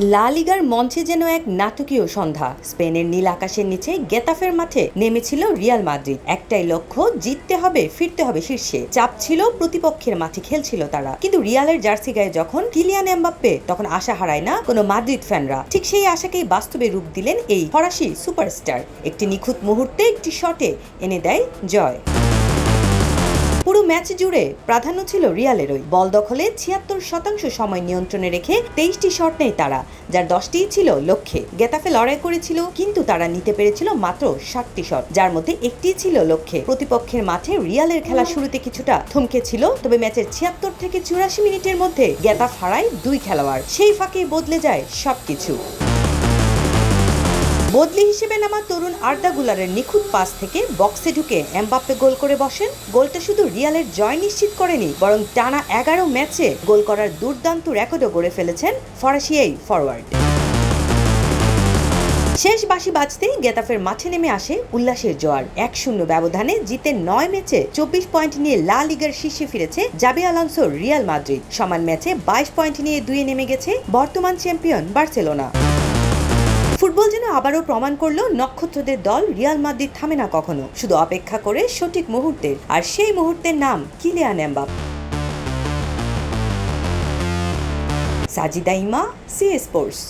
লা লিগার মঞ্চে যেন এক নাটকীয় সন্ধ্যা। স্পেনের নীল আকাশের নিচে গেতাফের মাঠে নেমেছিল রিয়াল মাদ্রিদ। একটাই লক্ষ্য, জিততে হবে, ফিরতে হবে শীর্ষে। চাপ ছিল, প্রতিপক্ষের মাঠে খেলছিল তারা। কিন্তু রিয়ালের জার্সি গায়ে যখন কিলিয়ান এমবাপ্পে, তখন আশা হারায় না কোনো মাদ্রিদ ফ্যানরা। ঠিক সেই আশাকেই বাস্তবে রূপ দিলেন এই ফরাসি সুপারস্টার। একটি নিখুঁত মুহূর্তে একটি শটে এনে দেয় জয়। ম্যাচ জুড়ে প্রাধান্য ছিল রিয়ালেরই বল দখলে ছিয়াত্তর শতাংশ সময় নিয়ন্ত্রণে রেখে তেইশটি শট নেয় তারা, যার দশটিই ছিল লক্ষ্যে। গেতাফে লড়াই করেছিল, কিন্তু তারা নিতে পেরেছিল মাত্র ষাটটি শট, যার মধ্যে একটি ছিল লক্ষ্যে। প্রতিপক্ষের মাঠে রিয়ালের খেলা শুরুতে কিছুটা থমকে ছিল তবে ম্যাচের ছিয়াত্তর থেকে চুরাশি মিনিটের মধ্যে গেতাফ হারায় দুই খেলোয়াড়। সেই ফাঁকে বদলে যায় সবকিছু। বদলি হিসেবে নামা তরুণ আর্দা গুলারের নিখুঁত পাস থেকে বক্সে ঢুকে এমবাপ্পে গোল করে বসেন। গোলটা শুধু রিয়ালের জয় নিশ্চিত করেনি, বরং টানা এগারো ম্যাচে গোল করার দুর্দান্ত রেকর্ডও গড়ে ফেলেছেন ফরাসি এই ফরওয়ার্ড শেষ বাঁশি বাজতেই গেতাফের মাঠে নেমে আসে উল্লাসের জোয়ার। এক শূন্য ব্যবধানে জিতে নয় ম্যাচে চব্বিশ পয়েন্ট নিয়ে লা লিগার শীর্ষে ফিরেছে জাবি আলানসো রিয়াল মাদ্রিদ। সমান ম্যাচে বাইশ পয়েন্ট নিয়ে দুয়ে নেমে গেছে বর্তমান চ্যাম্পিয়ন বার্সেলোনা। ফুটবল যেন আবারও প্রমাণ করল নক্ষত্রদের দল রিয়াল মাদ্রিদ থামে না কখনো। শুধু অপেক্ষা করে সঠিক মুহূর্তের, আর সেই মুহূর্তের নাম কিলিয়ান এমবাপ সাজিদা ইমা সি স্পোর্টস।